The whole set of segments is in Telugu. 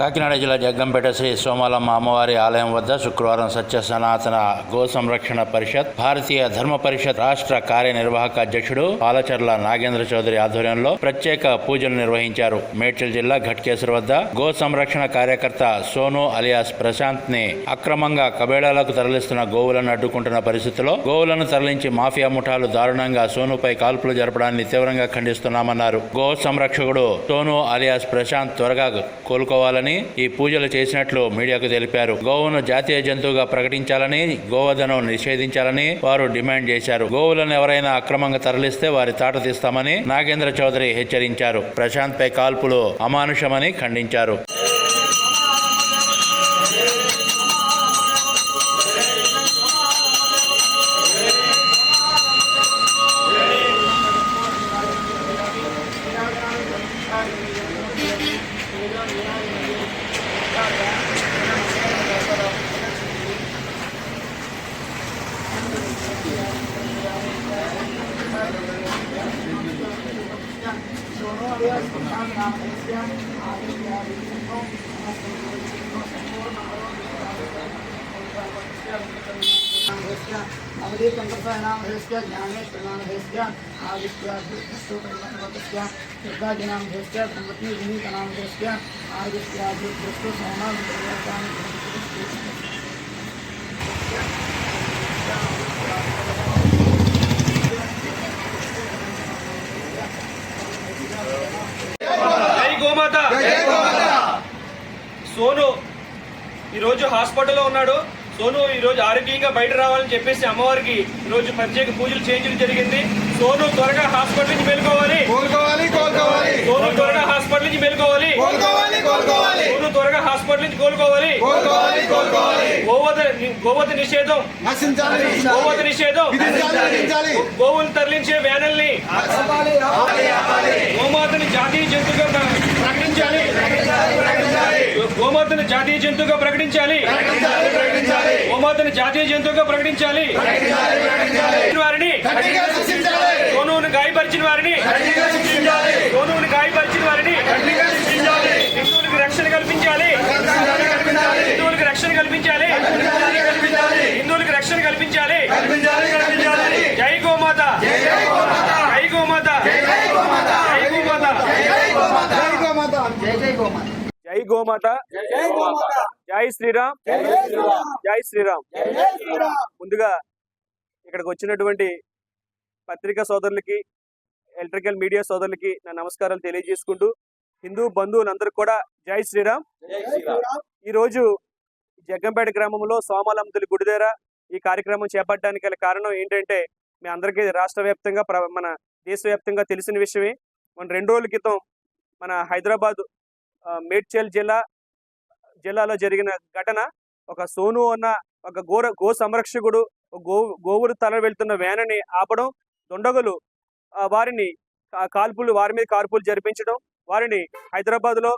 కాకినాడ జిల్లా జగ్గంపేట శ్రీ సోమాలమ్మ అమ్మవారి ఆలయం వద్ద శుక్రవారం సత్య సనాతన గో సంరక్షణ పరిషత్ భారతీయ ధర్మ పరిషత్ రాష్ట్ర కార్యనిర్వాహక అధ్యక్షుడు పాలచర్ల నాగేంద్ర చౌదరి ఆధ్వర్యంలో ప్రత్యేక పూజలు నిర్వహించారు. మేడ్చల్ జిల్లా ఘట్కేశ్వర్ వద్ద గో సంరక్షణ కార్యకర్త సోను అలియాస్ ప్రశాంత్ని అక్రమంగా కబేళాలకు తరలిస్తున్న గోవులను అడ్డుకుంటున్న పరిస్థితిలో గోవులను తరలించి మాఫియా ముఠాలు దారుణంగా సోనుపై కాల్పులు జరపడాన్ని తీవ్రంగా ఖండిస్తున్నామన్నారు. గో సంరక్షకుడు సోను అలియాస్ ప్రశాంత్ త్వరగా కోలుకోవాలని ఈ పూజలు చేసినట్లు మీడియాకు తెలిపారు. గోవును జాతీయ జంతువుగా ప్రకటించాలని గోవధను నిషేధించాలని వారు డిమాండ్ చేశారు. గోవులను ఎవరైనా అక్రమంగా తరలిస్తే వారి తాట తీస్తామని నాగేంద్ర చౌదరి హెచ్చరించారు. ప్రశాంత్ పై కాల్పులు అమానుషమని ఖండించారు. अवधीतंत्रसायणां भेस्या ज्ञानेश्वरणां भेस्या आदित्याद्युस्तोकर्मणवतस्या दुर्गादिनां भेस्या संवत्नी भूमिकनां भेस्या आदित्याद्युस्तोसौनां సోను ఈరోజు హాస్పిటల్లో ఉన్నాడు. సోను ఈరోజు ఆరోగ్యంగా బయట రావాలని చెప్పేసి అమ్మవారికి ఈరోజు ప్రత్యేక పూజలు చేయించడం జరిగింది. సోను త్వరగా హాస్పిటల్ నుంచి మేలుకోవాలి. సోను త్వరగా హాస్పిటల్ నుంచి మేలుకోవాలి. సోను త్వరగా హాస్పిటల్ నుంచి కోలుకోవాలి. గోవత గోవత నిషేధం. గోవత నిషేధం. గోవులు తరలించే వ్యానల్ని గోమాతని జాతీయ జంతువుగా ప్ర- ప్రకటించాలి. గోమాతను జాతీయ జంతువుగా ప్రకటించాలి. గోమాతను జాతీయ జంతువుగా ప్రకటించాలి. వారిని గాయపరిచిన వారిని సోనువును గాయపరిచిన వారిని గట్టిగా శిక్షించాలి హిందువులకు రక్షణ కల్పించాలి కల్పించాలి హిందువులకు రక్షణ కల్పించాలి కల్పించాలి హిందువులకు రక్షణ కల్పించాలి కల్పించాలి కల్పించాలి జై గోమాత జై గోమాత జై గోమాత జై గోమాత జై గోమాత జై గోమాత జై జై గోమాత జై గోమాత. జై శ్రీరామ్. జై శ్రీరామ్. ముందుగా ఇక్కడికి వచ్చినటువంటి పత్రికా సోదరులకి ఎలక్ట్రికల్ మీడియా సోదరులకి నా నమస్కారాలు తెలియజేసుకుంటూ హిందూ బంధువులందరూ కూడా జై శ్రీరామ్. ఈరోజు జగ్గంపేట గ్రామంలో సోమాలంతులి గుడి దగ్గర ఈ కార్యక్రమం చేపట్టడానికి గల కారణం ఏంటంటే మీ అందరికీ రాష్ట్ర వ్యాప్తంగా ప్ర- మన దేశవ్యాప్తంగా తెలిసిన విషయమే. మన రెండు రోజుల క్రితం మన హైదరాబాద్ మేడ్చల్ జిల్లా జిల్లాలో జరిగిన ఘటన ఒక సోను అన్న ఒక గోర గో సంరక్షకుడు గో గోవులు తల వెళ్తున్న వ్యాన్ని ఆపడం దుండగులు వారిని కాల్పులు వారి మీద కాల్పులు జరిపించడం వారిని హైదరాబాద్లో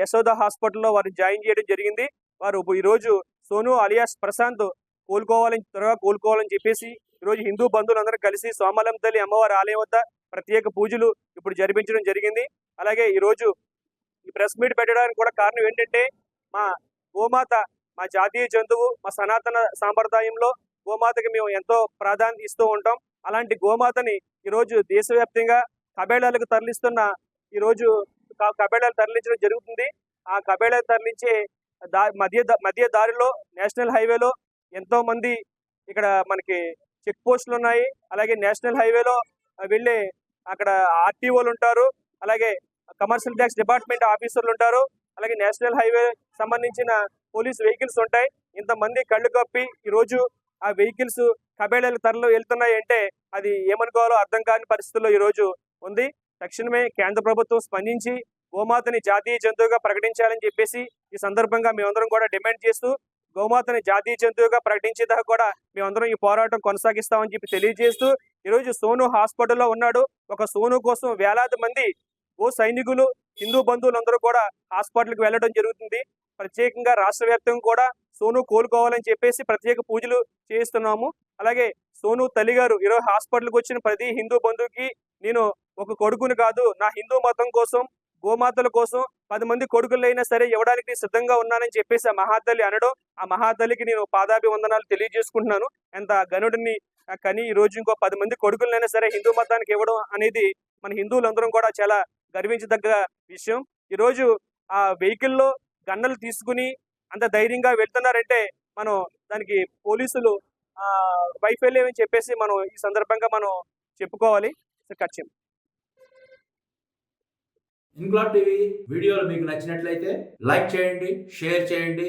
యశోద హాస్పిటల్లో వారిని జాయిన్ చేయడం జరిగింది. వారు ఈ రోజు సోను అలియాస్ ప్రశాంత్ కోలుకోవాలని త్వరగా కోలుకోవాలని చెప్పేసి ఈ రోజు హిందూ బంధువులందరూ కలిసి సోమలం తల్లి అమ్మవారి ఆలయం వద్ద ప్రత్యేక పూజలు ఇప్పుడు జరిపించడం జరిగింది. అలాగే ఈరోజు ప్రెస్ మీట్ పెట్టడానికి కూడా కారణం ఏంటంటే మా గోమాత మా జాతీయ జంతువు మా సనాతన సాంప్రదాయంలో గోమాతకి మేము ఎంతో ప్రాధాన్యత ఇస్తూ ఉంటాం. అలాంటి గోమాతని ఈరోజు దేశవ్యాప్తంగా కబేళాలకు తరలిస్తున్న ఈరోజు కబేళాలు తరలించడం జరుగుతుంది. ఆ కబేళాలు తరలించే దా మధ్య మధ్య దారిలో నేషనల్ హైవేలో ఎంతో మంది ఇక్కడ మనకి చెక్ పోస్టులు ఉన్నాయి. అలాగే నేషనల్ హైవేలో వెళ్ళే అక్కడ ఆర్టీఓలు ఉంటారు. అలాగే కమర్షియల్ ట్యాక్స్ డిపార్ట్మెంట్ ఆఫీసర్లు ఉంటారు. అలాగే నేషనల్ హైవే సంబంధించిన పోలీస్ వెహికల్స్ ఉంటాయి. ఇంతమంది కళ్ళు కప్పి ఈ రోజు ఆ వెహికల్స్ కబేళల తరలో వెళ్తున్నాయి అంటే అది ఏమనుకోవాలో అర్థం కాని పరిస్థితుల్లో ఈ రోజు ఉంది. తక్షణమే కేంద్ర ప్రభుత్వం స్పందించి గోమాతని జాతీయ జంతువుగా ప్రకటించాలని చెప్పేసి ఈ సందర్భంగా మేమందరం కూడా డిమాండ్ చేస్తూ గోమాతని జాతీయ జంతువుగా ప్రకటించేదాకా కూడా మేమందరం ఈ పోరాటం కొనసాగిస్తామని చెప్పి తెలియజేస్తూ ఈరోజు సోను హాస్పిటల్లో ఉన్నాడు. ఒక సోను కోసం వేలాది మంది ఓ సైనికులు హిందూ బంధువులందరూ కూడా హాస్పిటల్కి వెళ్ళడం జరుగుతుంది. ప్రత్యేకంగా రాష్ట్ర వ్యాప్తంగా కూడా సోను కోలుకోవాలని చెప్పేసి ప్రత్యేక పూజలు చేయిస్తున్నాము. అలాగే సోను తల్లి గారు ఈరోజు హాస్పిటల్కి వచ్చిన ప్రతి హిందూ బంధువుకి నేను ఒక కొడుకుని కాదు నా హిందూ మతం కోసం గోమాతల కోసం పది మంది కొడుకులైనా సరే ఇవ్వడానికి సిద్ధంగా ఉన్నానని చెప్పేసి ఆ మహాతల్లి అనడం ఆ మహాతల్లికి నేను పాదాభివందనాలు తెలియజేసుకుంటున్నాను. ఎంత గనుడిని కానీ ఈ రోజు ఇంకో పది మంది కొడుకులైనా సరే హిందూ మతానికి ఇవ్వడం అనేది మన హిందువులందరం కూడా చాలా గర్వించదగ్గ విషయం. ఈ రోజు ఆ వెహికల్లో గన్నలు తీసుకుని అంత ధైర్యంగా వెళ్తున్నారంటే మనం దానికి పోలీసులు వైఫల్యం అని చెప్పేసి మనం ఈ సందర్భంగా మనం చెప్పుకోవాలి. ఖచ్చితం చేయండి. ఇంక్లాబ్ టీవీ వీడియోలు మీకు నచ్చినట్లయితే లైక్ చేయండి షేర్ చేయండి.